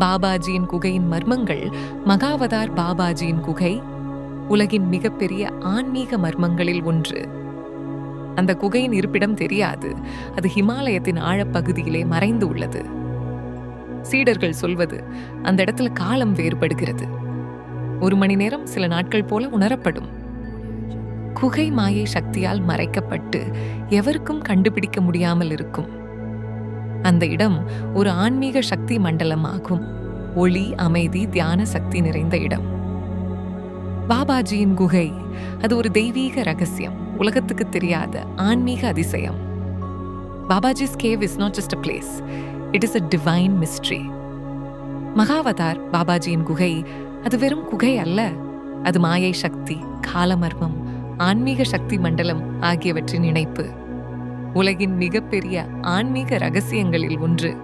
பாபாஜியின் குகையின் மர்மங்கள் மகாவதார் பாபாஜியின் குகை உலகின் மிகப்பெரிய ஆன்மீக மர்மங்களில் ஒன்று. அந்த குகையின் இருப்பிடம் தெரியாது. அது ஹிமாலயத்தின் ஆழப்பகுதியிலே மறைந்து உள்ளது. சீடர்கள் சொல்வது அந்த இடத்துல காலம் வேறுபடுகிறது. ஒரு மணி நேரம் சில நாட்கள் போல உணரப்படும். குகை மாயை சக்தியால் மறைக்கப்பட்டு எவருக்கும் கண்டுபிடிக்க முடியாமல் இருக்கும். அந்த இடம் ஒரு ஆன்மீக சக்தி மண்டலமாகும். ஒளி அமைதி தியான சக்தி நிறைந்த இடம். பாபாஜியின் குகை அது ஒரு தெய்வீக ரகசியம் உலகத்துக்கு தெரியாத ஆன்மீக அதிசயம். Babaji's cave is not just a place it is a divine mystery Mahavatar பாபாஜியின் குகை அது வெறும் குகை அல்ல அது மாயை சக்தி காலமர்மம் ஆன்மீக சக்தி மண்டலம் ஆகியவற்றின் இணைப்பு. உலகின் மிகப்பெரிய ஆன்மீக ரகசியங்களில் ஒன்று.